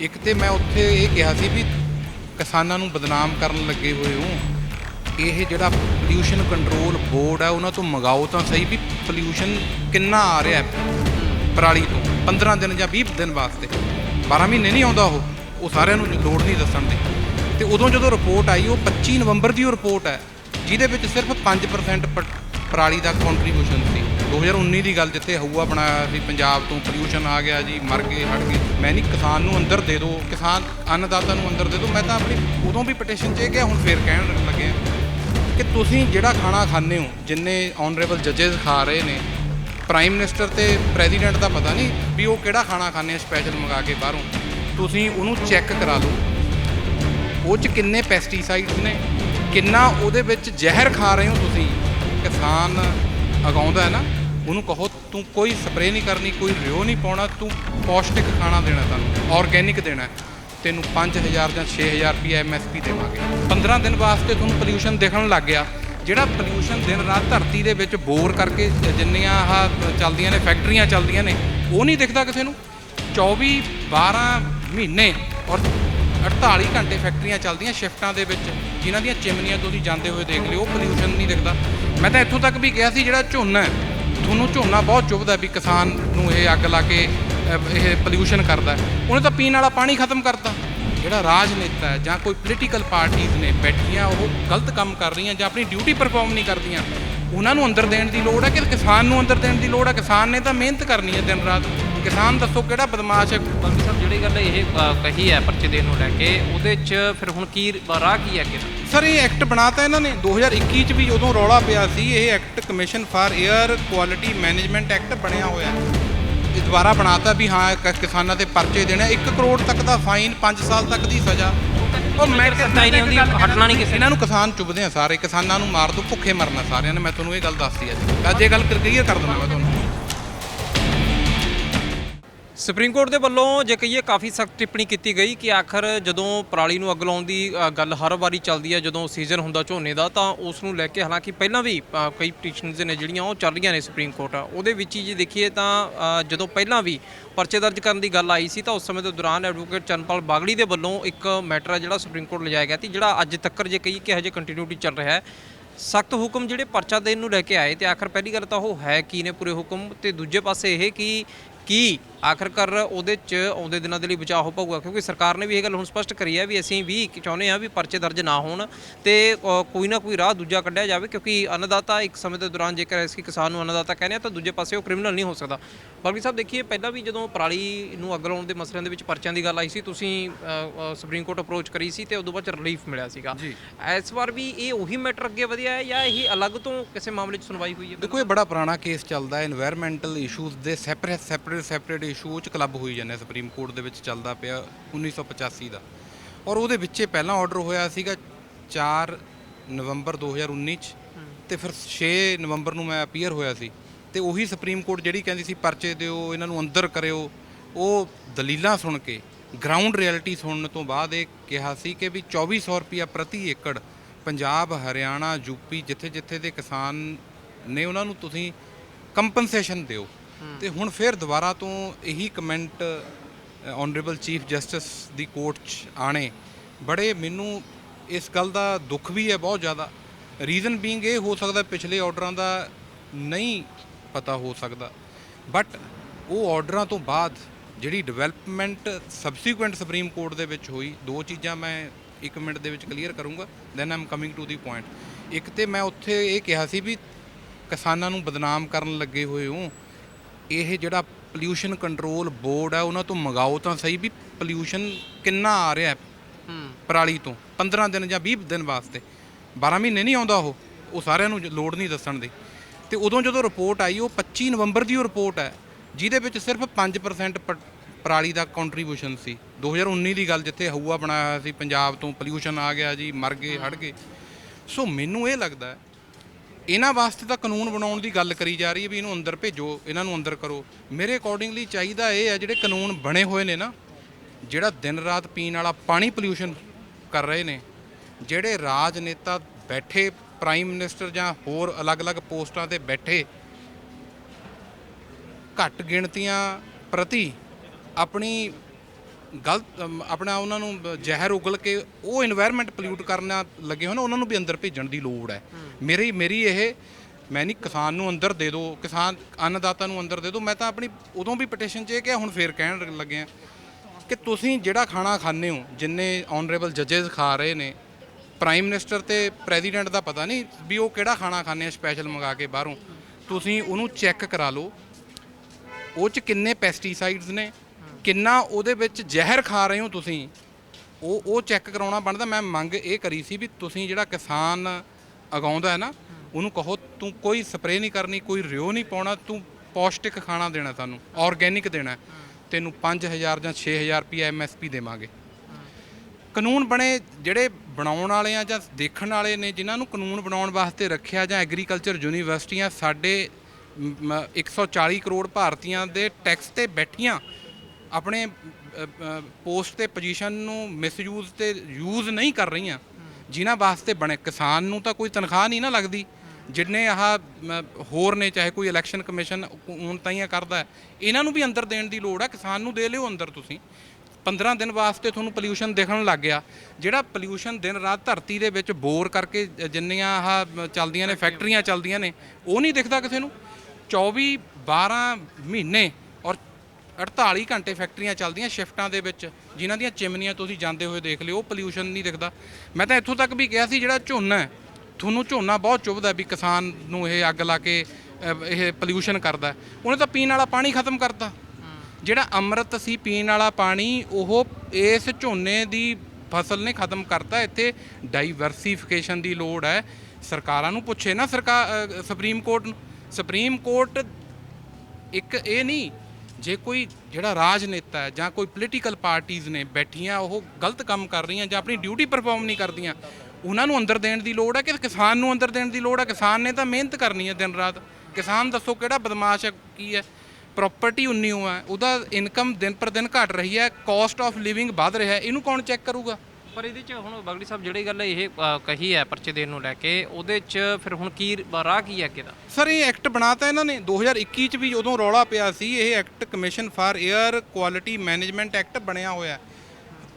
ਇੱਕ ਤੇ ਮੈਂ ਉੱਥੇ ਇਹ ਕਿਹਾ ਸੀ ਵੀ ਕਿਸਾਨਾਂ ਨੂੰ ਬਦਨਾਮ ਕਰਨ ਲੱਗੇ ਹੋਏ ਹੋ। ਇਹ ਜਿਹੜਾ ਪੋਲਿਊਸ਼ਨ ਕੰਟਰੋਲ ਬੋਰਡ ਹੈ ਉਹਨਾਂ ਤੋਂ ਮੰਗਾਓ ਤਾਂ ਸਹੀ ਵੀ ਪੋਲਿਊਸ਼ਨ ਕਿੰਨਾ ਆ ਰਿਹਾ ਪਰਾਲੀ ਤੋਂ? 15 ਦਿਨ ਜਾਂ 20 ਦਿਨ ਵਾਸਤੇ। 12 ਮਹੀਨੇ ਨਹੀਂ ਆਉਂਦਾ ਉਹ। ਉਹ ਸਾਰਿਆਂ ਨੂੰ ਲੋੜ ਨਹੀਂ ਦੱਸਣ ਦੀ। ਤੇ ਉਦੋਂ ਜਦੋਂ ਰਿਪੋਰਟ ਆਈ, ਉਹ 25 ਨਵੰਬਰ ਦੀ ਉਹ ਰਿਪੋਰਟ ਹੈ, ਜਿਹਦੇ ਵਿੱਚ ਸਿਰਫ 5% ਪ- ਪਰਾਲੀ ਦਾ ਕੰਟਰੀਬਿਊਸ਼ਨ ਸੀ। 2019 ਦੀ ਗੱਲ ਜਿੱਥੇ ਹਊਆ ਬਣਾਇਆ ਸੀ, ਪੰਜਾਬ ਤੋਂ ਪੋਲਿਊਸ਼ਨ ਆ ਗਿਆ ਜੀ, ਮਰ ਗਏ, ਹਟ ਗਏ। ਮੈਂ ਨਹੀਂ ਕਿਸਾਨ ਨੂੰ ਅੰਦਰ ਦੇ ਦਿਓ ਕਿਸਾਨ ਅੰਨਦਾਤਾ ਨੂੰ ਅੰਦਰ ਦੇ ਦਿਓ ਮੈਂ ਤਾਂ ਆਪਣੀ ਉਦੋਂ ਵੀ ਪਟੀਸ਼ਨ 'ਚ ਇਹ ਕਿਹਾ, ਹੁਣ ਫੇਰ ਕਹਿਣ ਲੱਗਿਆ ਕਿ ਤੁਸੀਂ ਜਿਹੜਾ ਖਾਣਾ ਖਾਂਦੇ ਹੋ, ਜਿੰਨੇ ਆਨਰੇਬਲ ਜੱਜਸ ਖਾ ਰਹੇ ਨੇ ਪ੍ਰਾਈਮ ਮਿਨਿਸਟਰ ਤੇ ਪ੍ਰੈਜ਼ੀਡੈਂਟ ਦਾ ਪਤਾ ਨਹੀਂ ਵੀ ਉਹ ਕਿਹੜਾ ਖਾਣਾ ਖਾਂਦੇ ਆ ਸਪੈਸ਼ਲ ਮੰਗਾ ਕੇ ਬਾਹਰੋਂ। ਤੁਸੀਂ ਉਹਨੂੰ ਚੈੱਕ ਕਰਾ ਲਓ। ਉਹ ਚ ਕਿੰਨੇ ਪੈਸਟੀਸਾਈਡਸ ਨੇ, ਕਿੰਨਾ ਉਹਦੇ ਵਿੱਚ ਜ਼ਹਿਰ ਖਾ ਰਹੇ ਹੋ ਤੁਸੀਂ? ਕਿਸਾਨ ਉਗਾਉਂਦਾ ਹੈ ਨਾ, ਉਹਨੂੰ ਕਹੋ, ਤੂੰ ਕੋਈ ਸਪਰੇਅ ਨਹੀਂ ਕਰਨੀ, ਕੋਈ ਰਿਓ ਨਹੀਂ ਪਾਉਣਾ, ਤੂੰ ਪੌਸ਼ਟਿਕ ਖਾਣਾ ਦੇਣਾ ਤੁਹਾਨੂੰ ਆਰਗੇਨਿਕ ਦੇਣਾ ਹੈ। ਤੈਨੂੰ 5000 ਜਾਂ 6000 ਰੁਪਏ ਐਮਐਸਪੀ ਦੇਵਾਂਗੇ। 15 ਦਿਨ ਵਾਸਤੇ ਤੁਹਾਨੂੰ ਪੋਲਿਊਸ਼ਨ ਦਿਖਣ ਲੱਗ ਗਿਆ। ਜਿਹੜਾ ਪੋਲਿਊਸ਼ਨ ਦਿਨ ਰਾਤ ਧਰਤੀ ਦੇ ਵਿੱਚ ਬੋਰ ਕਰਕੇ ਜਿੰਨੀਆਂ ਆਹ ਚੱਲਦੀਆਂ ਨੇ, ਫੈਕਟਰੀਆਂ ਚੱਲਦੀਆਂ ਨੇ, ਉਹ ਨਹੀਂ ਦਿਖਦਾ ਕਿਸੇ ਨੂੰ। 24 12 ਮਹੀਨੇ ਔਰ 48 ਘੰਟੇ ਫੈਕਟਰੀਆਂ ਚੱਲਦੀਆਂ ਸ਼ਿਫਟਾਂ ਦੇ ਵਿੱਚ, ਜਿਨ੍ਹਾਂ ਦੀਆਂ ਚਿਮਨੀਆਂ ਤੁਸੀਂ ਜਾਂਦੇ ਹੋਏ ਦੇਖ ਲਿਓ, ਉਹ ਪੋਲਿਊਸ਼ਨ ਨਹੀਂ ਦਿਖਦਾ। ਮੈਂ ਤਾਂ ਇੱਥੋਂ ਤੱਕ ਵੀ ਕਿਹਾ ਸੀ, ਜਿਹੜਾ ਝੋਨਾ ਹੈ, ਤੁਹਾਨੂੰ ਝੋਨਾ ਬਹੁਤ ਚੁੱਭਦਾ ਵੀ ਕਿਸਾਨ ਨੂੰ ਇਹ ਅੱਗ ਲਾ ਕੇ ਇਹ ਪੋਲਿਊਸ਼ਨ ਕਰਦਾ ਉਹਨੇ ਤਾਂ ਪੀਣ ਵਾਲਾ ਪਾਣੀ ਖਤਮ ਕਰਤਾ। ਜਿਹੜਾ ਰਾਜਨੇਤਾ ਹੈ ਜਾਂ ਕੋਈ ਪੋਲੀਟੀਕਲ ਪਾਰਟੀਆਂ ਨੇ ਬੈਠੀਆਂ, ਉਹ ਗਲਤ ਕੰਮ ਕਰ ਰਹੀਆਂ ਜਾਂ ਆਪਣੀ ਡਿਊਟੀ ਪਰਫਾਰਮ ਨਹੀਂ ਕਰਦੀਆਂ, ਉਹਨਾਂ ਨੂੰ ਅੰਦਰ ਦੇਣ ਦੀ ਲੋੜ ਹੈ ਕਿ ਕਿਸਾਨ ਨੂੰ ਅੰਦਰ ਦੇਣ ਦੀ ਲੋੜ ਹੈ? ਕਿਸਾਨ ਨੇ ਤਾਂ ਮਿਹਨਤ ਕਰਨੀ ਹੈ ਦਿਨ ਰਾਤ। ਕਿਸਾਨ ਦੱਸੋ ਕਿਹੜਾ ਬਦਮਾਸ਼ ਹੈ ਸਾਹਿਬ ਜਿਹੜੀ ਗੱਲ ਇਹ ਅ, ਕਹੀ ਹੈ ਪਰਚੇ ਦੇਣ ਨੂੰ ਲੈ ਕੇ ਉਹਦੇ 'ਚ ਫਿਰ ਹੁਣ ਕੀ ਰਾਹ ਕੀ ਹੈ ਅੱਗੇ? ਦਾ? ਸਰ ਇਹ ਐਕਟ ਬਣਾਤਾ ਇਹਨਾਂ ਨੇ। 2021 ਚ ਵੀ ਉਦੋਂ ਰੌਲਾ ਪਿਆ ਸੀ। ਇਹ act commission for air quality management act ਬਣਿਆ ਹੋਇਆ ਹੈ। ਇਹ ਦੁਬਾਰਾ ਬਣਾਤਾ ਵੀ ਹਾਂ ਕ- ਕਿਸਾਨਾਂ ਤੇ ਪਰਚੇ ਦੇਣਾ 1 ਕਰੋੜ ਤੱਕ ਦਾ ਫਾਈਨ 5 ਸਾਲ ਤੱਕ ਦੀ ਸਜ਼ਾ। ਉਹ ਮੈਂ ਸੱਚਾਈ ਨਹੀਂ ਹੁੰਦੀ ਹਟਣਾ ਨਹੀਂ ਕਿਸੇ ਨੇ? ਇਹਨਾਂ ਨੂੰ ਕਿਸਾਨ ਚੁੱਭਦੇ ਆ ਸਾਰੇ। ਕਿਸਾਨਾਂ ਨੂੰ ਮਾਰ ਦੋ ਭੁੱਖੇ ਮਰਨਾ ਸਾਰਿਆਂ ਨੇ। ਮੈਂ ਤੁਹਾਨੂੰ ਇਹ ਗੱਲ ਦੱਸਦੀ ਅੱਜ ਅੱਜ ਇਹ ਗੱਲ ਕਲੀਅਰ ਕਰ ਦਿੰਦਾ ਮੈਂ ਤੁਹਾਨੂੰ। ਸੁਪਰੀਮ ਕੋਰਟ ਦੇ ਵੱਲੋਂ ਜੇ ਕਹੀਏ ਕਾਫੀ ਸਖਤ ਟਿੱਪਣੀ ਕੀਤੀ ਗਈ ਕਿ ਆਖਰ ਜਦੋਂ ਪਰਾਲੀ ਨੂੰ ਅੱਗ ਲਾਉਣ ਦੀ ਗੱਲ ਹਰ ਵਾਰੀ ਚੱਲਦੀ ਹੈ ਜਦੋਂ ਸੀਜ਼ਨ ਹੁੰਦਾ ਝੋਨੇ ਦਾ, ਤਾਂ ਉਸ ਨੂੰ ਲੈ ਕੇ ਹਾਲਾਂਕਿ ਪਹਿਲਾਂ ਵੀ ਕਈ ਪਟੀਸ਼ਨਸ ਨੇ ਜਿਹੜੀਆਂ ਉਹ ਚੱਲ ਰਹੀਆਂ ਨੇ ਸੁਪਰੀਮ ਕੋਰਟ। ਉਹਦੇ ਵਿੱਚ ਹੀ ਜੇ ਦੇਖੀਏ ਤਾਂ ਜਦੋਂ ਪਹਿਲਾਂ ਵੀ ਪਰਚੇ ਦਰਜ ਕਰਨ ਦੀ ਗੱਲ ਆਈ ਸੀ, ਤਾਂ ਉਸ ਸਮੇਂ ਦੇ ਦੌਰਾਨ ਐਡਵੋਕੇਟ ਚੰਨਪਾਲ ਬਾਗੜੀ ਦੇ ਵੱਲੋਂ ਇੱਕ ਮੈਟਰ ਹੈ ਜਿਹੜਾ ਸੁਪਰੀਮ ਕੋਰਟ ਲਿਜਾਇਆ ਗਿਆ ਸੀ, ਜਿਹੜਾ ਅੱਜ ਤੱਕ ਜੇ ਕਹੀਏ ਕਿ ਹਜੇ ਕੰਟੀਨਿਊਟੀ ਚੱਲ ਰਿਹਾ ਹੈ। ਸਖਤ ਹੁਕਮ ਜਿਹੜੇ ਪਰਚਾ ਦੇਣ ਨੂੰ ਲੈ ਕੇ ਆਏ, ਤੇ ਆਖਰ ਪਹਿਲੀ ਗੱਲ ਤਾਂ ਉਹ ਹੈ ਕੀ ਨੇ ਪੂਰੇ ਹੁਕਮ? ਤੇ ਦੂਜੇ ਪਾਸੇ ਇਹ ਕਿ ਕੀ ਆਖਰਕਾਰ ਉਹਦੇ 'ਚ ਆਉਂਦੇ ਦਿਨਾਂ ਦੇ ਲਈ ਬਚਾਅ ਹੋ ਪਾਊਗਾ ਕਿਉਂਕਿ ਸਰਕਾਰ ਨੇ ਵੀ ਇਹ ਗੱਲ ਹੁਣ ਸਪਸ਼ਟ ਕਰੀ ਹੈ ਵੀ ਅਸੀਂ ਵੀ ਚਾਹੁੰਦੇ ਹਾਂ ਵੀ ਪਰਚੇ ਦਰਜ ਨਾ ਹੋਣ ਤੇ ਕੋਈ ਨਾ ਕੋਈ ਰਾਹ ਦੂਜਾ ਕੱਢਿਆ ਜਾਵੇ ਕਿਉਂਕਿ ਅੰਨਦਾਤਾ ਇੱਕ ਸਮੇਂ ਦੇ ਦੌਰਾਨ ਜੇਕਰ ਅਸੀਂ ਕਿਸਾਨ ਨੂੰ ਅੰਨਦਾਤਾ ਕਹਿੰਦੇ ਆ ਤਾਂ ਦੂਜੇ ਪਾਸੇ ਉਹ ਕ੍ਰਿਮੀਨਲ ਨਹੀਂ ਹੋ ਸਕਦਾ। ਬਲਕਿ ਸਾਹਿਬ ਦੇਖੀਏ ਪਹਿਲਾਂ ਵੀ ਜਦੋਂ ਪਰਾਲੀ ਨੂੰ ਅੱਗ ਲਾਉਣ ਦੇ ਮਸਲਿਆਂ ਦੇ ਵਿੱਚ ਪਰਚਿਆਂ ਦੀ ਗੱਲ ਆਈ ਸੀ ਤੁਸੀਂ ਸੁਪਰੀਮ ਕੋਰਟ ਅਪਰੋਚ ਕਰੀ ਸੀ ਤੇ ਉਦੋਂ ਬਾਅਦ 'ਚ ਰਿਲੀਫ ਮਿਲਿਆ ਸੀਗਾ। ਇਸ ਵਾਰ ਵੀ ਇਹ ਉਹੀ ਮੈਟਰ ਅੱਗੇ ਵਧਿਆ ਹੈ ਜਾਂ ਇਹ ਅਲੱਗ ਤੋਂ ਕਿਸੇ ਮਾਮਲੇ 'ਚ ਸੁਣਵਾਈ ਹੋਈ ਹੈ? ਦੇਖੋ ਇਹ ਬੜਾ ਪੁਰਾਣਾ ਕੇਸ ਚੱਲਦਾ ਹੈ এনवायरमेंटल ਇਸ਼ੂਜ਼ ਦੇ ਸੈਪਰੇਟ ਸੈਪਰੇਟ ਸੈਪਰੇਟ ਇਸ਼ੂ ਚ ਕਲੱਬ ਹੋਈ ਜਾਂਦੇ ਆ ਸੁਪਰੀਮ ਕੋਰਟ ਦੇ ਵਿੱਚ ਚੱਲਦਾ ਪਿਆ 1985 ਦਾ। ਔਰ ਉਹਦੇ ਵਿੱਚੇ ਪਹਿਲਾਂ ਆਰਡਰ ਹੋਇਆ ਸੀਗਾ 4 ਨਵੰਬਰ 2019 ਚ ਤੇ ਫਿਰ 6 ਨਵੰਬਰ ਨੂੰ ਮੈਂ ਅਪੀਅਰ ਹੋਇਆ ਸੀ ਤੇ ਉਹੀ ਸੁਪਰੀਮ ਕੋਰਟ ਜਿਹੜੀ ਕਹਿੰਦੀ ਸੀ ਪਰਚੇ ਦਿਓ, ਇਹਨਾਂ ਨੂੰ ਅੰਦਰ ਕਰਿਓ, ਉਹ ਦਲੀਲਾਂ ਸੁਣ ਕੇ ਗਰਾਊਂਡ ਰਿਐਲਿਟੀ ਸੁਣਨ ਤੋਂ ਬਾਅਦ ਇਹ ਕਿਹਾ ਸੀ ਕਿ ਵੀ 2400 ਰੁਪਿਆ ਪ੍ਰਤੀ ਏਕੜ ਪੰਜਾਬ, ਹਰਿਆਣਾ ਯੂਪੀ ਜਿੱਥੇ ਜਿੱਥੇ ਦੇ ਕਿਸਾਨ ਨੇ, ਉਹਨਾਂ ਨੂੰ ਤੁਸੀਂ ਕੰਪਨਸੇਸ਼ਨ ਦਿਓ। ਤੇ ਹੁਣ ਫਿਰ ਦੁਬਾਰਾ ਤੋਂ ਇਹੀ ਕਮੈਂਟ ਆਨਰੇਬਲ ਚੀਫ ਜਸਟਿਸ ਦੀ ਕੋਰਟ 'ਚ ਆਣੇ ਬੜੇ ਮੈਨੂੰ ਇਸ ਗੱਲ ਦਾ ਦੁੱਖ ਵੀ ਹੈ ਬਹੁਤ ਜ਼ਿਆਦਾ। ਰੀਜ਼ਨ ਬੀਇੰਗ ਇਹ ਹੋ ਸਕਦਾ ਪਿਛਲੇ ਆਰਡਰਾਂ ਦਾ ਨਹੀਂ ਪਤਾ ਹੋ ਸਕਦਾ। ਬਟ ਉਹ ਆਰਡਰਾਂ ਤੋਂ ਬਾਅਦ ਜਿਹੜੀ ਡਿਵੈਲਪਮੈਂਟ ਸਬਸੀਕੁਐਂਟ ਸੁਪਰੀਮ ਕੋਰਟ ਦੇ ਵਿੱਚ ਹੋਈ, ਦੋ ਚੀਜ਼ਾਂ ਮੈਂ 1 ਮਿੰਟ ਦੇ ਵਿੱਚ ਕਲੀਅਰ ਕਰੂੰਗਾ then I'm coming to the point ਇੱਕ ਤੇ ਮੈਂ ਉੱਥੇ ਇਹ ਕਿਹਾ ਸੀ ਵੀ ਕਿਸਾਨਾਂ ਨੂੰ ਬਦਨਾਮ ਕਰਨ ਲੱਗੇ ਹੋਏ ਹੋ। ਇਹ ਜਿਹੜਾ ਪੋਲਿਊਸ਼ਨ ਕੰਟਰੋਲ ਬੋਰਡ ਹੈ ਉਹਨਾਂ ਤੋਂ ਮੰਗਾਓ ਤਾਂ ਸਹੀ ਵੀ ਪੋਲਿਊਸ਼ਨ ਕਿੰਨਾ ਆ ਰਿਹਾ ਹੈ ਪਰਾਲੀ ਤੋਂ? 15 ਦਿਨ ਜਾਂ 20 ਦਿਨ ਵਾਸਤੇ। 12 ਮਹੀਨੇ ਨਹੀਂ ਆਉਂਦਾ ਉਹ। ਉਹ ਸਾਰਿਆਂ ਨੂੰ ਲੋੜ ਨਹੀਂ ਦੱਸਣ ਦੀ। ਤੇ ਉਦੋਂ ਜਦੋਂ ਰਿਪੋਰਟ ਆਈ ਉਹ 25 ਨਵੰਬਰ ਦੀ ਉਹ ਰਿਪੋਰਟ ਹੈ ਜਿਹਦੇ ਵਿੱਚ ਸਿਰਫ 5% ਪ- ਪਰਾਲੀ ਦਾ ਕੰਟਰੀਬਿਊਸ਼ਨ ਸੀ। 2019 ਦੀ ਗੱਲ ਜਿੱਥੇ ਹਊਆ ਬਣਾਇਆ ਸੀ ਪੰਜਾਬ ਤੋਂ ਪੋਲਿਊਸ਼ਨ ਆ ਗਿਆ ਜੀ ਮਰ ਗਏ ਹਟ ਗਏ। ਸੋ ਮੈਨੂੰ ਇਹ ਲੱਗਦਾ ਹੈ ਇਹਨਾਂ ਵਾਸਤੇ ਤਾਂ ਕਾਨੂੰਨ ਬਣਾਉਣ ਦੀ ਗੱਲ ਕਰੀ ਜਾ ਰਹੀ ਹੈ ਵੀ ਇਹਨੂੰ ਅੰਦਰ ਭੇਜੋ, ਇਹਨਾਂ ਨੂੰ ਅੰਦਰ ਕਰੋ। ਮੇਰੇ ਅਕੋਰਡਿੰਗਲੀ ਚਾਹੀਦਾ ਇਹ ਹੈ, ਜਿਹੜੇ ਕਾਨੂੰਨ ਬਣੇ ਹੋਏ ਨੇ ਨਾ, ਜਿਹੜਾ ਦਿਨ ਰਾਤ ਪੀਣ ਵਾਲਾ ਪਾਣੀ ਪੋਲਿਊਸ਼ਨ ਕਰ ਰਹੇ ਨੇ, ਜਿਹੜੇ ਰਾਜਨੇਤਾ ਬੈਠੇ ਪ੍ਰਾਈਮ ਮਿਨਿਸਟਰ ਜਾਂ ਹੋਰ ਅਲੱਗ-ਅਲੱਗ ਪੋਸਟਾਂ ਤੇ ਬੈਠੇ, ਘੱਟ ਗਿਣਤੀਆਂ ਪ੍ਰਤੀ ਆਪਣੀ ਗਲਤ ਆਪਣਾ ਉਹਨਾਂ ਨੂੰ ਜ਼ਹਿਰ ਉਗਲ ਕੇ ਉਹ এনवायरमेंट ਪੋਲਿਊਟ ਕਰਨ ਲੱਗੇ ਹੋਣ ਉਹਨਾਂ ਨੂੰ ਵੀ ਅੰਦਰ ਭੇਜਣ ਦੀ ਲੋੜ ਹੈ। ਮੇਰੀ ਮੇਰੀ ਇਹ ਮੈਂ ਨਹੀਂ ਕਿਸਾਨ ਨੂੰ ਅੰਦਰ ਦੇ ਦਿਓ ਕਿਸਾਨ ਅੰਨਦਾਤਾ ਨੂੰ ਅੰਦਰ ਦੇ ਦਿਓ ਮੈਂ ਤਾਂ ਆਪਣੀ ਉਦੋਂ ਵੀ ਪਟੀਸ਼ਨ 'ਚ ਇਹ ਕਿਹਾ ਹੁਣ ਫੇਰ ਕਹਿਣ ਲੱਗੇ ਆ ਕਿ ਤੁਸੀਂ ਜਿਹੜਾ ਖਾਣਾ ਖਾਂਦੇ ਹੋ ਜਿੰਨੇ ਆਨਰੇਬਲ ਜੱਜਸ ਖਾ ਰਹੇ ਨੇ ਪ੍ਰਾਈਮ ਮਿਨਿਸਟਰ ਤੇ ਪ੍ਰੈਜ਼ੀਡੈਂਟ ਦਾ ਪਤਾ ਨਹੀਂ ਵੀ ਉਹ ਕਿਹੜਾ ਖਾਣਾ ਖਾਂਦੇ ਆ ਸਪੈਸ਼ਲ ਮੰਗਾ ਕੇ ਬਾਹਰੋਂ ਤੁਸੀਂ ਉਹਨੂੰ ਚੈੱਕ ਕਰਾ ਲਓ ਉਹ ਚ ਕਿੰਨੇ ਪੈਸਟੀਸਾਈਡਸ ਨੇ ਕਿੰਨਾ ਉਹਦੇ ਵਿੱਚ ਜ਼ਹਿਰ ਖਾ ਰਹੇ ਹੋ ਤੁਸੀਂ? ਉਹ ਉਹ ਚੈੱਕ ਕਰਾਉਣਾ ਬਣਦਾ। ਮੈਂ ਮੰਗ ਇਹ ਕਰੀ ਸੀ ਵੀ ਤੁਸੀਂ ਜਿਹੜਾ ਕਿਸਾਨ ਉਗਾਉਂਦਾ ਹੈ ਨਾ ਉਹਨੂੰ ਕਹੋ ਤੂੰ ਕੋਈ ਸਪਰੇਅ ਨਹੀਂ ਕਰਨੀ ਕੋਈ ਰਿਓ ਨਹੀਂ ਪਾਉਣਾ ਤੂੰ ਪੌਸ਼ਟਿਕ ਖਾਣਾ ਦੇਣਾ ਸਾਨੂੰ ਆਰਗੇਨਿਕ ਦੇਣਾ ਤੈਨੂੰ 5000 ਜਾਂ 6000 ਰੁਪਏ ਐਮਐਸਪੀ ਦੇਵਾਂਗੇ। ਕਾਨੂੰਨ ਬਣੇ ਜਿਹੜੇ ਬਣਾਉਣ ਵਾਲੇ ਆ ਜਾਂ ਦੇਖਣ ਵਾਲੇ ਨੇ ਜਿਨ੍ਹਾਂ ਨੂੰ ਕਾਨੂੰਨ ਬਣਾਉਣ ਵਾਸਤੇ ਰੱਖਿਆ ਜਾਂ ਐਗਰੀਕਲਚਰ ਯੂਨੀਵਰਸਿਟੀਆਂ ਸਾਡੇ ਮ, 140 ਕਰੋੜ ਭਾਰਤੀਆਂ ਦੇ ਟੈਕਸ ਤੇ ਬੈਠੀਆਂ ਆਪਣੇ ਪੋਸਟ ਤੇ ਪੋਜੀਸ਼ਨ ਨੂੰ ਮਿਸਯੂਜ਼ ਤੇ ਯੂਜ਼ ਨਹੀਂ ਕਰ ਰਹੀਆਂ। ਜਿਨ੍ਹਾਂ ਵਾਸਤੇ ਬਣੇ। ਕਿਸਾਨ ਨੂੰ ਤਾਂ ਕੋਈ ਤਨਖਾਹ ਨਹੀਂ ਨਾ ਲੱਗਦੀ। ਜਿੰਨੇ ਆਹ ਹੋਰ ਨੇ ਚਾਹੇ ਕੋਈ ਇਲੈਕਸ਼ਨ ਕਮਿਸ਼ਨ ਹੁਣ ਤਾਈਆਂ ਕਰਦਾ ਇਹਨਾਂ ਨੂੰ ਵੀ ਅੰਦਰ ਦੇਣ ਦੀ ਲੋੜ ਹੈ। ਕਿਸਾਨ ਨੂੰ ਦੇ ਲਿਓ ਅੰਦਰ ਤੁਸੀਂ। 15 ਦਿਨ ਵਾਸਤੇ ਤੁਹਾਨੂੰ ਪੋਲਿਊਸ਼ਨ ਦਿਖਣ ਲੱਗ ਗਿਆ। ਜਿਹੜਾ ਪੋਲਿਊਸ਼ਨ ਦਿਨ ਰਾਤ ਧਰਤੀ ਦੇ ਵਿੱਚ ਬੋਰ ਕਰਕੇ ਜਿੰਨੀਆਂ ਆਹ ਚੱਲਦੀਆਂ ਨੇ ਫੈਕਟਰੀਆਂ ਚੱਲਦੀਆਂ ਨੇ ਉਹ ਨਹੀਂ ਦਿਖਦਾ ਕਿਸੇ ਨੂੰ। 24 12 ਮਹੀਨੇ 48 ਘੰਟੇ ਫੈਕਟਰੀਆਂ ਚੱਲਦੀਆਂ ਸ਼ਿਫਟਾਂ ਦੇ ਵਿੱਚ ਜਿਨ੍ਹਾਂ ਦੀਆਂ ਚਿਮਨੀਆਂ ਤੁਸੀਂ ਜਾਂਦੇ ਹੋਏ ਦੇਖ ਲਿਓ ਉਹ ਪੋਲਿਊਸ਼ਨ ਨਹੀਂ ਦਿਖਦਾ। ਮੈਂ ਤਾਂ ਇੱਥੋਂ ਤੱਕ ਵੀ ਕਿਹਾ ਸੀ ਜਿਹੜਾ ਝੋਨਾ ਹੈ ਤੁਹਾਨੂੰ ਝੋਨਾ ਬਹੁਤ ਚੁੱਭਦਾ ਵੀ ਕਿਸਾਨ ਨੂੰ ਇਹ ਅੱਗ ਲਾ ਕੇ ਅ, ਇਹ ਪੋਲਿਊਸ਼ਨ ਕਰਦਾ ਉਹਨੇ ਤਾਂ ਪੀਣ ਵਾਲਾ ਪਾਣੀ ਖਤਮ ਕਰਤਾ। ਜਿਹੜਾ ਅੰਮ੍ਰਿਤ ਸੀ ਪੀਣ ਵਾਲਾ ਪਾਣੀ ਉਹ ਇਸ ਝੋਨੇ ਦੀ ਫਸਲ ਨੇ ਖਤਮ ਕਰਤਾ। ਇੱਥੇ ਡਾਈਵਰਸੀਫਿਕੇਸ਼ਨ ਦੀ ਲੋੜ ਹੈ। ਸਰਕਾਰਾਂ ਨੂੰ ਪੁੱਛੇ ਨਾ ਸਰਕਾਰ ਸੁਪਰੀਮ ਕੋਰਟ ਨੂੰ। ਸੁਪਰੀਮ ਕੋਰਟ ਇੱਕ ਇਹ ਨਹੀਂ ਜੇ ਕੋਈ ਜਿਹੜਾ ਰਾਜਨੇਤਾ ਹੈ ਜਾਂ ਕੋਈ ਪੋਲੀਟੀਕਲ ਪਾਰਟੀਆਂ ਨੇ ਬੈਠੀਆਂ, ਉਹ ਗਲਤ ਕੰਮ ਕਰ ਰਹੀਆਂ ਜਾਂ ਆਪਣੀ ਡਿਊਟੀ ਪਰਫਾਰਮ ਨਹੀਂ ਕਰਦੀਆਂ, ਉਹਨਾਂ ਨੂੰ ਅੰਦਰ ਦੇਣ ਦੀ ਲੋੜ ਹੈ ਕਿ ਕਿਸਾਨ ਨੂੰ ਅੰਦਰ ਦੇਣ ਦੀ ਲੋੜ ਹੈ? ਕਿਸਾਨ ਨੇ ਤਾਂ ਮਿਹਨਤ ਕਰਨੀ ਹੈ ਦਿਨ ਰਾਤ। ਕਿਸਾਨ ਦੱਸੋ ਕਿਹੜਾ ਬਦਮਾਸ਼ ਹੈ, ਕੀ ਹੈ? ਪ੍ਰਾਪਰਟੀ ਉਨੀ ਹੋ, ਉਹਦਾ ਇਨਕਮ ਦਿਨ ਪਰ ਦਿਨ ਘਟ ਰਹੀ ਹੈ ਕਾਸਟ ਆਫ ਲਿਵਿੰਗ ਵੱਧ ਰਿਹਾ ਇਹਨੂੰ ਕੌਣ ਚੈੱਕ ਕਰੂਗਾ? ਪਰ ਇਹਦੇ ਚ ਹੁਣ ਬਗੜੀ ਸਾਹਿਬ ਜਿਹੜੀ ਗੱਲ ਇਹ ਅ, ਕਹੀ ਹੈ ਪਰਚੇ ਦੇਣ ਨੂੰ ਲੈ ਕੇ ਉਹਦੇ ਚ ਫਿਰ ਹੁਣ ਕੀ ਰਾਹ ਕੀ ਹੈ ਅੱਗੇ ਦਾ? ਸਰ ਇਹ ਐਕਟ ਬਣਾਤਾ ਇਹਨਾਂ ਨੇ 2021 ਚ ਵੀ ਉਦੋਂ ਰੌਲਾ ਪਿਆ ਸੀ ਇਹ act commission for air quality management act ਬਣਿਆ ਹੋਇਆ ਹੈ।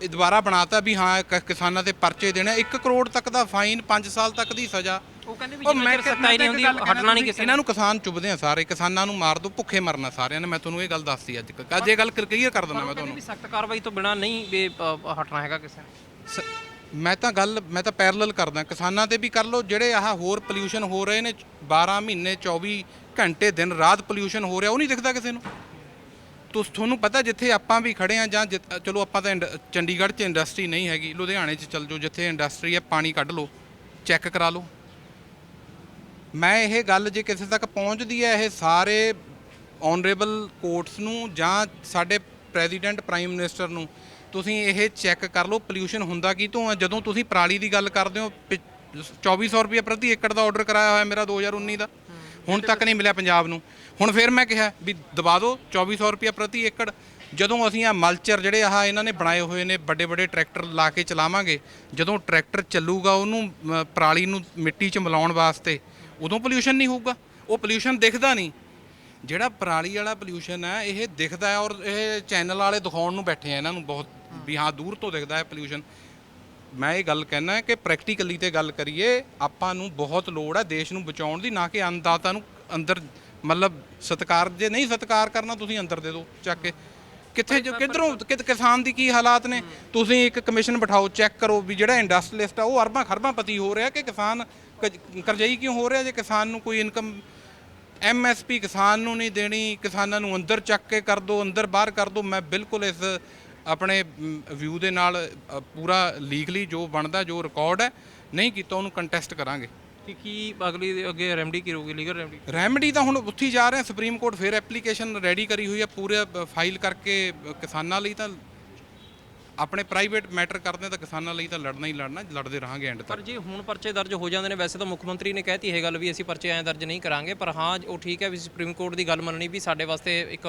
ਇਹ ਦੁਬਾਰਾ ਬਣਾਤਾ ਵੀ ਹਾਂ ਕ- ਕਿਸਾਨਾਂ ਤੇ ਪਰਚੇ ਦੇਣੇ 1 ਕਰੋੜ ਤੱਕ ਦਾ ਫਾਈਨ 5 ਸਾਲ ਤੱਕ ਦੀ ਸਜ਼ਾ। ਉਹ ਕਹਿੰਦੇ ਵੀ ਜਿੰਨਾ ਚਿਰ ਸਖਤਾਈ ਨਹੀਂ ਹੁੰਦੀ ਹਟਣਾ ਨਹੀਂ ਕਿਸੇ ਇਹਨਾਂ ਨੂੰ। ਕਿਸਾਨ ਚੁੱਭਦੇ ਆ ਸਾਰੇ ਕਿਸਾਨਾਂ ਨੂੰ ਮਾਰ ਦੋ ਭੁੱਖੇ ਮਰਨਾ ਸਾਰਿਆਂ ਨੇ। ਮੈਂ ਤੁਹਾਨੂੰ ਇਹ ਗੱਲ ਦੱਸਤੀ ਅੱਜ ਅੱਜ ਇਹ ਗੱਲ ਕਲੀਅਰ ਕਰ ਦਿੰਦਾ ਮੈਂ ਤੁਹਾਨੂੰ। ਵੀ ਸਖਤ ਕਾਰਵਾਈ ਤੋਂ ਬਿਨਾ ਨਹੀਂ ਵੀ ਅ, ਹਟਣਾ ਹੈਗਾ ਕਿਸੇ ਨੇ। ਸ- ਮੈਂ ਤਾਂ ਗੱਲ, ਮੈਂ ਤਾਂ ਪੈਰਲਲ ਕਰਦਾ, ਕਿਸਾਨਾਂ ਤੇ ਵੀ ਕਰ ਲਓ, ਜਿਹੜੇ ਆਹ ਹੋਰ ਪੋਲਿਊਸ਼ਨ ਹੋ ਰਹੇ ਨੇ 12 ਮਹੀਨੇ 24 ਘੰਟੇ ਦਿਨ ਰਾਤ ਪੋਲਿਊਸ਼ਨ ਹੋ ਰਿਹਾ, ਉਹ ਨਹੀਂ ਦਿਖਦਾ ਕਿਸੇ ਨੂੰ। ਤੁਸ, ਤੁਹਾਨੂੰ ਪਤਾ ਜਿੱਥੇ ਆਪਾਂ ਵੀ ਖੜੇ ਆ ਜਾਂ ਜਿੱਥ- ਚਲੋ ਆਪਾਂ ਤਾਂ ਇੰਡ- ਚੰਡੀਗੜ੍ਹ 'ਚ ਇੰਡਸਟਰੀ ਨਹੀਂ ਹੈਗੀ, ਲੁਧਿਆਣੇ 'ਚ ਚੱਲ ਜਾਓ, ਜਿੱਥੇ ਇੰਡਸਟਰੀ ਹੈ, ਪਾਣੀ ਕੱਢ ਲਓ ਚੈੱਕ ਕਰਾ ਲਓ। ਮੈਂ ਇਹ ਗੱਲ ਜੇ ਕਿਸੇ ਤੱਕ ਪਹੁੰਚਦੀ ਹੈ, ਇਹ ਸਾਰੇ ਆਨਰੇਬਲ ਕੋਰਟਸ ਨੂੰ ਜਾਂ ਸਾਡੇ ਪ੍ਰੈਜ਼ੀਡੈਂਟ ਪ੍ਰਾਈਮ ਮਿਨਿਸਟਰ ਨੂੰ ਤੁਸੀਂ ਇਹ ਚੈੱਕ ਕਰ ਲਓ ਪੋਲਿਊਸ਼ਨ ਹੁੰਦਾ ਕੀ ਤੋਂ ਹੈ ਜਦੋਂ ਤੁਸੀਂ ਪਰਾਲੀ ਦੀ ਗੱਲ ਕਰਦੇ ਹੋ ਪਿ- 2400 ਰੁਪਏ ਪ੍ਰਤੀ ਏਕੜ ਦਾ ਆਰਡਰ ਕਰਾਇਆ ਹੋਇਆ ਮੇਰਾ 2019 ਦਾ। ਹੁਣ ਤੱਕ ਨਹੀਂ ਮਿਲਿਆ ਪੰਜਾਬ ਨੂੰ। ਹੁਣ ਫਿਰ ਮੈਂ ਕਿਹਾ ਵੀ ਦਬਾ ਦਿਓ 2400 ਰੁਪਏ ਪ੍ਰਤੀ ਏਕੜ। ਜਦੋਂ ਅਸੀਂ ਆ ਮਲਚਰ ਜਿਹੜੇ ਆਹ ਇਹਨਾਂ ਨੇ ਬਣਾਏ ਹੋਏ ਨੇ ਵੱਡੇ ਵੱਡੇ ਟਰੈਕਟਰ ਲਾ ਕੇ ਚਲਾਵਾਂਗੇ ਜਦੋਂ ਟਰੈਕਟਰ ਚੱਲੂਗਾ ਉਹਨੂੰ ਪਰਾਲੀ ਨੂੰ ਮਿੱਟੀ 'ਚ ਮਿਲਾਉਣ ਵਾਸਤੇ ਉਦੋਂ ਪੋਲਿਊਸ਼ਨ ਨਹੀਂ ਹੋਊਗਾ। ਉਹ ਪੋਲਿਊਸ਼ਨ ਦਿਖਦਾ ਨਹੀਂ। ਜਿਹੜਾ ਪਰਾਲੀ ਵਾਲਾ ਪੋਲਿਊਸ਼ਨ ਹੈ ਇਹ ਦਿਖਦਾ ਹੈ ਔਰ ਇਹ ਚੈਨਲ ਵਾਲੇ ਦਿਖਾਉਣ ਨੂੰ ਬੈਠੇ ਆ ਇਹਨਾਂ ਨੂੰ ਬਹੁਤ। ਵੀ ਹਾਂ, ਦੂਰ ਤੋਂ ਦਿਖਦਾ ਹੈ ਪੋਲਿਊਸ਼ਨ ਮੈਂ ਇਹ ਗੱਲ ਕਹਿਣਾ ਹੈ ਕਿ ਪ੍ਰੈਕਟੀਕਲੀ ਤੇ ਗੱਲ ਕਰੀਏ, ਆਪਾਂ ਨੂੰ ਬਹੁਤ ਲੋੜ ਹੈ ਦੇਸ਼ ਨੂੰ ਬਚਾਉਣ ਦੀ, ਨਾ ਕਿ ਅੰਨਦਾਤਾ ਨੂੰ ਅੰਦਰ, ਮਤਲਬ ਸਤਕਾਰ ਜੇ ਨਹੀਂ ਸਤਕਾਰ ਕਰਨਾ, ਤੁਸੀਂ ਅੰਦਰ ਦੇ ਦਿਓ ਚੱਕ ਕੇ। ਕਿੱਥੇ ਜੋ, ਕਿਧਰੋਂ ਕਿ ਕਿਸਾਨ ਦੀ ਕੀ ਹਾਲਾਤ ਨੇ? ਤੁਸੀਂ ਇੱਕ ਕਮਿਸ਼ਨ ਬਿਠਾਓ ਚੈੱਕ ਕਰੋ ਵੀ ਜਿਹੜਾ ਇੰਡਸਟਰੀਲਿਸਟ ਆ, ਉਹ ਅਰਬਾਂ ਖਰਬਾਂ ਪਤੀ ਹੋ ਰਿਹਾ ਕਿ ਕਿਸਾਨ ਕ- ਕਰਜ਼ਈ ਕਿਉਂ ਹੋ ਰਿਹਾ? ਜੇ ਕਿਸਾਨ ਨੂੰ ਕੋਈ ਇਨਕਮ ਐਮਐਸਪੀ ਕਿਸਾਨ ਨੂੰ ਨਹੀਂ ਦੇਣੀ, ਕਿਸਾਨਾਂ ਨੂੰ ਅੰਦਰ ਚੱਕ ਕੇ ਕਰ ਦੋ, ਅੰਦਰ ਬਾਹਰ ਕਰ ਦੋ, ਮੈਂ ਬਿਲਕੁਲ ਇਸ ਆਪਣੇ ਵਿਊ ਦੇ ਨਾਲ ਅ, ਪੂਰਾ ਲੀਗਲੀ ਜੋ ਬਣਦਾ ਜੋ ਰਿਕਾਰਡ ਹੈ ਨਹੀਂ ਕੀਤਾ ਉਹਨੂੰ ਕੰਟੈਸਟ ਕਰਾਂਗੇ। ਕਿ ਕੀ ਅਗਲੀ ਦੇ ਅੱਗੇ ਰੈਮਡੀ ਕੀ ਰਹੂਗੀ ਲੀਗਲ ਰੈਮਡੀ ਰੈਮਡੀ ਤਾਂ ਹੁਣ ਉੱਥੇ ਹੀ ਜਾ ਰਹੇ ਸੁਪਰੀਮ ਕੋਰਟ ਫਿਰ ਐਪਲੀਕੇਸ਼ਨ ਰੈਡੀ ਕਰੀ ਹੋਈ ਹੈ ਪੂਰੇ ਫਾਈਲ ਕਰਕੇ ਅ, ਕਿਸਾਨਾਂ ਲਈ ਤਾਂ ਆਪਣੇ ਪ੍ਰਾਈਵੇਟ ਮੈਟਰ ਕਰਦੇ ਤਾਂ ਕਿਸਾਨਾਂ ਲਈ ਤਾਂ ਲੜਨਾ ਹੀ ਲੜਨਾ ਲੜਦੇ ਰਹਾਂਗੇ ਐਂਡ ਤੱਕ। ਪਰ ਜੇ ਹੁਣ ਪਰਚੇ ਦਰਜ ਹੋ ਜਾਂਦੇ ਨੇ ਵੈਸੇ ਤਾਂ ਮੁੱਖ ਮੰਤਰੀ ਨੇ ਕਹਿਤੀ ਇਹ ਗੱਲ ਵੀ ਅਸੀਂ ਪਰਚੇ ਐਂ ਦਰਜ ਨਹੀਂ ਕਰਾਂਗੇ ਪਰ ਹਾਂ ਉਹ ਠੀਕ ਹੈ ਵੀ ਸੁਪਰੀਮ ਕੋਰਟ ਦੀ ਗੱਲ ਮੰਨਣੀ ਵੀ ਸਾਡੇ ਵਾਸਤੇ ਇੱਕ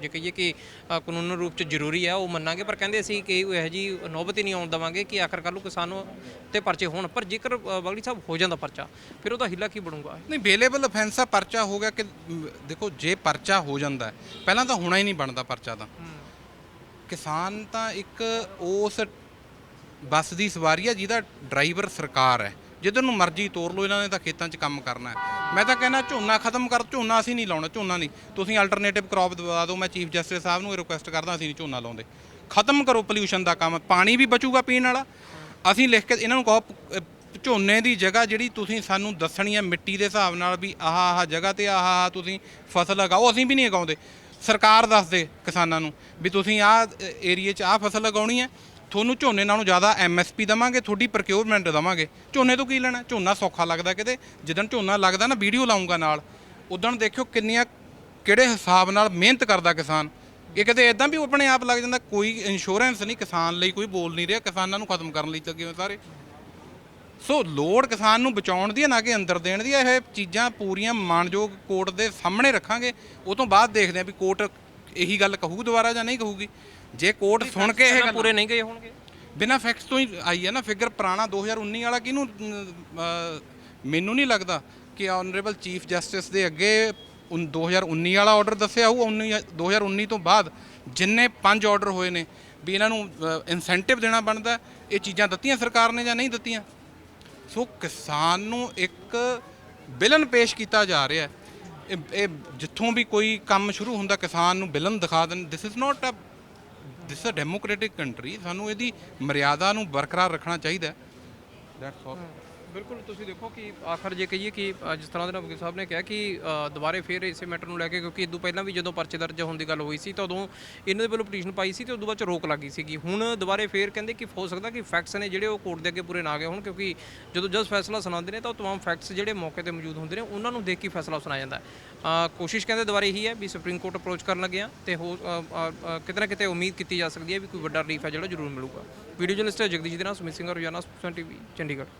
ਜੇ ਕਹੀਏ ਕਿ ਕਾਨੂੰਨ ਰੂਪ ਚ ਜ਼ਰੂਰੀ ਹੈ ਉਹ ਮੰਨਾਂਗੇ ਪਰ ਕਹਿੰਦੇ ਅਸੀਂ ਕਿ ਇਹੋ ਜੀ ਨੌਬਤ ਹੀ ਨਹੀਂ ਆਉਣ ਦੇਵਾਂਗੇ ਕਿ ਆਖਰ ਕੱਲ੍ਹ ਨੂੰ ਕਿਸਾਨ ਤੇ ਪਰਚੇ ਹੋਣ। ਪਰ ਜੇਕਰ ਬਗੜੀ ਸਾਹਿਬ ਹੋ ਜਾਂਦਾ ਪਰਚਾ ਫਿਰ ਉਹਦਾ ਹਿੱਲਾ ਕੀ ਬਣੂਗਾ? ਨਹੀਂ ਬੇਲੇਬਲ ਅਫੈਂਸ ਆ ਪਰਚਾ ਹੋ ਗਿਆ ਕਿ ਦੇਖੋ ਜੇ ਪਰਚਾ ਹੋ ਜਾਂਦਾ ਪਹਿਲਾਂ ਤਾਂ ਹੋਣਾ ਹੀ ਨਹੀਂ ਬਣਦਾ ਪਰਚਾ ਤਾਂ। ਕਿਸਾਨ ਤਾਂ ਇੱਕ ਉਸ ਬੱਸ ਦੀ ਸਵਾਰੀ ਹੈ ਜਿਹਦਾ ਡਰਾਈਵਰ ਸਰਕਾਰ ਹੈ। ਜਿੱਧਰ ਨੂੰ ਮਰਜ਼ੀ ਤੋਰ ਲਓ, ਇਹਨਾਂ ਨੇ ਤਾਂ ਖੇਤਾਂ 'ਚ ਕੰਮ ਕਰਨਾ ਹੈ। ਮੈਂ ਤਾਂ ਕਹਿੰਦਾ ਝੋਨਾ ਖਤਮ ਕਰ, ਝੋਨਾ ਅਸੀਂ ਨਹੀਂ ਲਾਉਣਾ, ਝੋਨਾ ਨਹੀਂ। ਤੁਸੀਂ ਅਲਟਰਨੇਟਿਵ ਕ੍ਰੌਪ ਦਵਾ ਦਿਓ, ਮੈਂ ਚੀਫ ਜਸਟਿਸ ਸਾਹਿਬ ਨੂੰ ਰਿਕੁਐਸਟ ਕਰਦਾ, ਅਸੀਂ ਨਹੀਂ ਝੋਨਾ ਲਾਉਂਦੇ। ਖਤਮ ਕਰੋ ਪੋਲਿਊਸ਼ਨ ਦਾ ਕੰਮ, ਪਾਣੀ ਵੀ ਬਚੂਗਾ ਪੀਣ ਵਾਲਾ। ਅਸੀਂ ਲਿਖ ਕੇ, ਇਹਨਾਂ ਨੂੰ ਕਹੋ ਝੋਨੇ ਦੀ ਜਗ੍ਹਾ ਜਿਹੜੀ ਤੁਸੀਂ ਸਾਨੂੰ ਦੱਸਣੀ ਹੈ, ਮਿੱਟੀ ਦੇ ਹਿਸਾਬ ਨਾਲ ਵੀ ਆਹ ਆਹ ਜਗ੍ਹਾ ਤੇ ਆਹ ਆਹ ਤੁਸੀਂ ਫਸਲ ਲਗਾਓ ਅਸੀਂ ਵੀ ਨਹੀਂ ਲਗਾਉਂਦੇ ਸਰਕਾਰ ਦੱਸ ਦੇ ਕਿਸਾਨਾਂ ਨੂੰ ਵੀ ਤੁਸੀਂ ਆਹ ਏਰੀਏ 'ਚ ਆਹ ਫਸਲ ਲਗਾਉਣੀ ਹੈ, ਤੁਹਾਨੂੰ ਝੋਨੇ ਨਾਲੋਂ ਜ਼ਿਆਦਾ ਐਮਐਸਪੀ ਦਵਾਂਗੇ, ਤੁਹਾਡੀ ਪ੍ਰੋਕਿਉਰਮੈਂਟ ਦਵਾਂਗੇ। ਝੋਨੇ ਤੋਂ ਕੀ ਲੈਣਾ? ਝੋਨਾ ਸੌਖਾ ਲੱਗਦਾ ਕਿਤੇ? ਜਿੱਦਣ ਝੋਨਾ ਲੱਗਦਾ ਨਾ, ਵੀਡੀਓ ਲਾਉਂਗਾ ਨਾਲ। ਉਦੋਂ ਦੇਖਿਓ ਕਿੰਨੀਆਂ, ਕਿਹੜੇ ਹਿਸਾਬ ਨਾਲ ਮਿਹਨਤ ਕਰਦਾ ਕਿਸਾਨ। ਇਹ ਕਦੇ ਇਦਾਂ ਵੀ ਉਹ ਆਪਣੇ ਆਪ ਲੱਗ ਜਾਂਦਾ, ਕੋਈ ਇੰਸ਼ੋਰੈਂਸ ਨਹੀਂ, ਕਿਸਾਨ ਲਈ ਕੋਈ ਬੋਲ ਨਹੀਂ ਰਿਹਾ, ਕਿਸਾਨਾਂ ਨੂੰ ਖਤਮ ਕਰਨ ਲਈ ਲੱਗੇ ਹੋਏ ਸਾਰੇ? ਸੋ ਲੋੜ ਕਿਸਾਨ ਨੂੰ ਬਚਾਉਣ ਦੀ ਹੈ ਨਾ ਕਿ ਅੰਦਰ ਦੇਣ ਦੀ ਹੈ। ਇਹ ਚੀਜ਼ਾਂ ਪੂਰੀਆਂ ਮਾਨਯੋਗ ਕੋਰਟ ਦੇ ਸਾਹਮਣੇ ਰੱਖਾਂਗੇ। ਉਹ ਤੋਂ ਬਾਅਦ ਦੇਖਦੇ ਆ ਵੀ ਕੋਰਟ ਇਹੀ ਗੱਲ ਕਹੂ ਦੁਬਾਰਾ ਜਾਂ ਨਹੀਂ ਕਹੂਗੀ। ਜੇ ਕੋਰਟ ਸੁਣ ਕੇ ਇਹ ਪੂਰੇ ਨਹੀਂ ਗਏ ਹੋਣਗੇ। ਬਿਨਾ ਫੈਕਟਸ ਤੋਂ ਹੀ ਆਈ ਹੈ ਨਾ ਫਿਗਰ ਪੁਰਾਣਾ 2019 ਵਾਲਾ ਕਿਹਨੂੰ ਮੈਨੂੰ ਨਹੀਂ ਲੱਗਦਾ ਕਿ ਆਨਰੇਬਲ ਚੀਫ ਜਸਟਿਸ ਦੇ ਅੱਗੇ ਉਨ- 2019 ਵਾਲਾ ਆਰਡਰ ਦੱਸਿਆ ਹੋਊ। 19 2019 ਤੋਂ ਬਾਅਦ ਜਿੰਨੇ ਪੰਜ ਆਰਡਰ ਹੋਏ ਨੇ ਵੀ ਇਹਨਾਂ ਨੂੰ ਇਨਸੈਂਟਿਵ ਦੇਣਾ ਬਣਦਾ। ਇਹ ਚੀਜ਼ਾਂ ਦਿੱਤੀਆਂ ਸਰਕਾਰ ਨੇ ਜਾਂ ਨਹੀਂ ਦਿੱਤੀਆਂ? ਸੋ ਕਿਸਾਨ ਨੂੰ ਇੱਕ ਬਿਲਨ ਪੇਸ਼ ਕੀਤਾ ਜਾ ਰਿਹਾ ਹੈ। ਇਹ ਇਹ ਜਿੱਥੋਂ ਵੀ ਕੋਈ ਕੰਮ ਸ਼ੁਰੂ ਹੁੰਦਾ, ਕਿਸਾਨ ਨੂੰ ਬਿਲਨ ਦਿਖਾ ਦੇਣ। This is not a this a democratic country ਸਾਨੂੰ ਇਹਦੀ ਮਰਿਆਦਾ ਨੂੰ ਬਰਕਰਾਰ ਰੱਖਣਾ ਚਾਹੀਦਾ ਦੈਟਸ ਆਲ ਬਿਲਕੁਲ ਤੁਸੀਂ ਦੇਖੋ ਕਿ ਆਖਰ ਜੇ ਕਹੀਏ ਕਿ ਜਿਸ ਤਰ੍ਹਾਂ ਦੇ ਨਾਲ ਵਕੀਲ ਸਾਹਿਬ ਨੇ ਕਿਹਾ ਕਿ ਅ, ਦੁਬਾਰੇ ਫੇਰ ਇਸੇ ਮੈਟਰ ਨੂੰ ਲੈ ਕੇ ਕਿਉਂਕਿ ਇਦੋਂ ਪਹਿਲਾਂ ਵੀ ਜਦੋਂ ਪਰਚੇ ਦਰਜ ਹੋਣ ਦੀ ਗੱਲ ਹੋਈ ਸੀ ਤਾਂ ਉਦੋਂ ਇਹਨਾਂ ਦੇ ਵੱਲੋਂ ਪਟੀਸ਼ਨ ਪਾਈ ਸੀ ਤੇ ਉਦੋਂ ਬਾਅਦ ਚ ਰੋਕ ਲੱਗੀ ਸੀਗੀ। ਹੁਣ ਦੁਬਾਰੇ ਫੇਰ ਕਹਿੰਦੇ ਕਿ ਹੋ ਸਕਦਾ ਕਿ ਫੈਕਟਸ ਨੇ ਜਿਹੜੇ ਉਹ ਕੋਰਟ ਦੇ ਅੱਗੇ ਪੂਰੇ ਨਾ ਗਏ ਹੋਣ ਕਿਉਂਕਿ ਜਦੋਂ ਜੱਜ ਫੈਸਲਾ ਸੁਣਾਉਂਦੇ ਨੇ ਤਾਂ ਉਹ ਤਮਾਮ ਫੈਕਟਸ ਜਿਹੜੇ ਮੌਕੇ ਤੇ ਮੌਜੂਦ ਹੁੰਦੇ ਨੇ ਉਹਨਾਂ ਨੂੰ ਦੇਖ ਕੇ ਫੈਸਲਾ ਸੁਣਾਇਆ ਜਾਂਦਾ ਹੈ। ਕੋਸ਼ਿਸ਼ ਕਹਿੰਦੇ ਦੁਬਾਰੇ ਹੀ ਹੈ ਵੀ ਸੁਪਰੀਮ ਕੋਰਟ ਅਪਰੋਚ ਕਰਨ ਲੱਗੇ ਆ ਤੇ ਹੋ ਅ, ਕਿਤੇ ਨਾ ਕਿਤੇ ਉਮੀਦ ਕੀਤੀ ਜਾ ਸਕਦੀ ਹੈ ਵੀ ਕੋਈ ਵੱਡਾ ਰਿਲੀਫ ਹੈ ਜਿਹੜਾ ਜ਼ਰੂਰ ਮਿਲੂਗਾ। ਵੀਡੀਓ ਜਰਨਲਿਸਟ ਜਗਦੀਸ਼ ਦੇ ਨਾਲ ਸੁਮਿਤ ਸਿੰਘ ਰੋਜ਼ਾਨਾ ਯਾਨਾ ਟੀਵੀ ਚੰਡੀਗੜ੍ਹ।